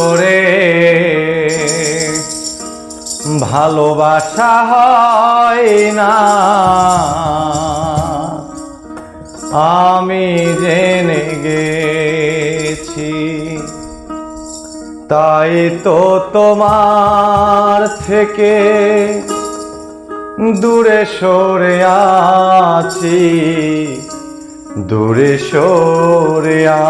করে। ভালোবাসা হয় না। আমি জেনে গেছি, তাই তো তোমার থেকে দূরে সরে আছি, দূরে সরে আছি।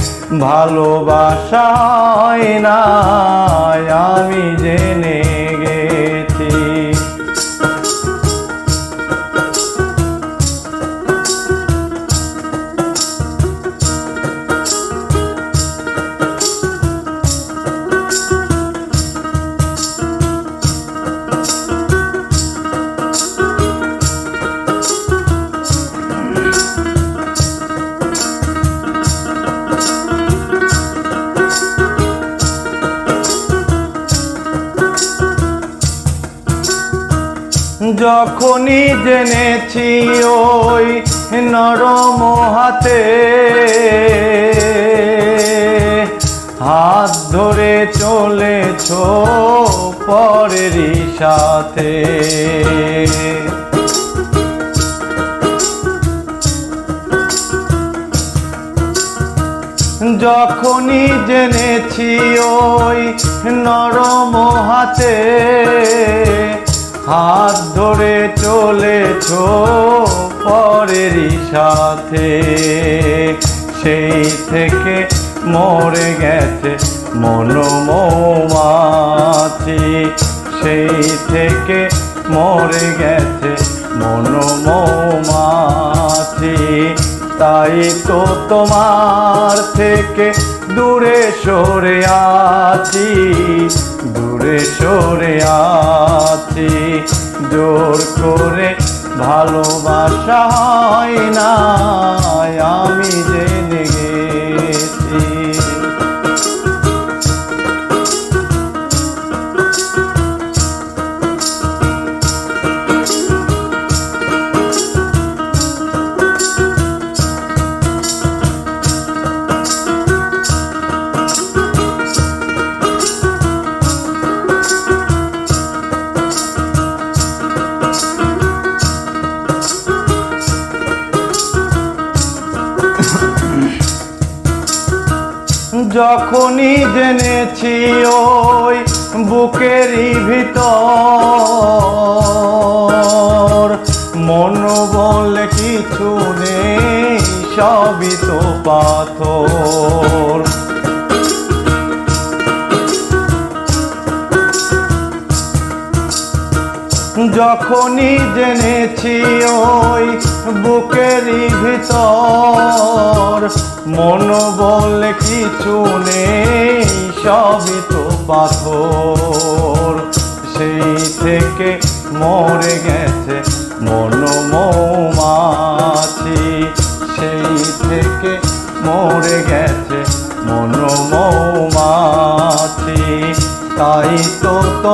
ভালোবাসা হয় না আমি জেনে যখনই জেনেছি ওই নরম হাতে। হাত ধরে চলেছ পরেরই সাথে। যখনই জেনেছি ওই নরম হাতে। হাত ধরে চলেছ পরেরই সাথে। সেই থেকে মরে গেছে মনোমৌমাছি সেই থেকে মরে গেছে মনোমৌমাছি তাই তো তোমার থেকে দূরে সরে আছি। জোর করে ভালোবাসা হয় না। আমি জেনে যখনই জেনেছি ওই বুকেরই ভিতর মন বলে কিছু নেই সবই তো পাথর। যখনই জেনেছি ওই বুকেরই ভিতর, মন বলে কিছু নেই, সবই তো পাথর। সেই থেকে মরে গেছে মন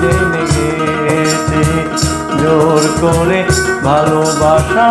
জেনে জোর করে ভালোবাসা